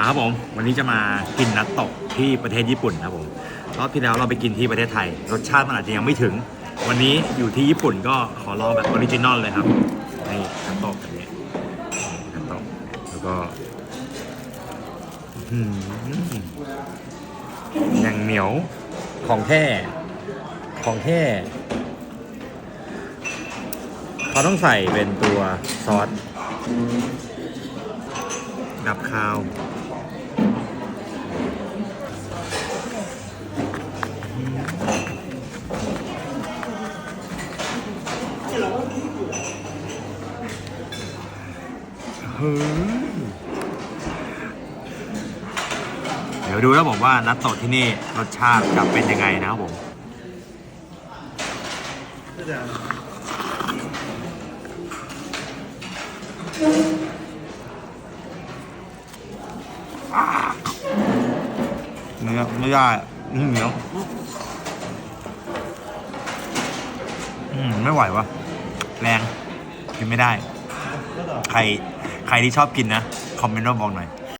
มาครับผมวันนี้จะมากินนัตโตะที่ประเทศญี่ปุ่นครับผมรอบที่แล้วเราไปกินที่ประเทศไทย รสชาติมันอาจจะยังไม่ถึง วันนี้อยู่ที่ญี่ปุ่นก็ขอลองแบบออริจินอลเลยครับนี่นัตโตะแบบนี้นัตโตะแล้วก็อื้อหืออย่างเหนียวของแท้ของแท้เขาต้องใส่เป็นตัวซอสดับคาว เดี๋ยวดูแล้วผมว่านัตโตะที่นี่รสชาติจะเป็นยังไงนะครับผม เนื้อไม่ได้อื้อเหนียว อืมไม่ไหววะแรงกินไม่ได้ ใครใครที่ชอบกินนะ คอมเมนต์มาบอกหน่อย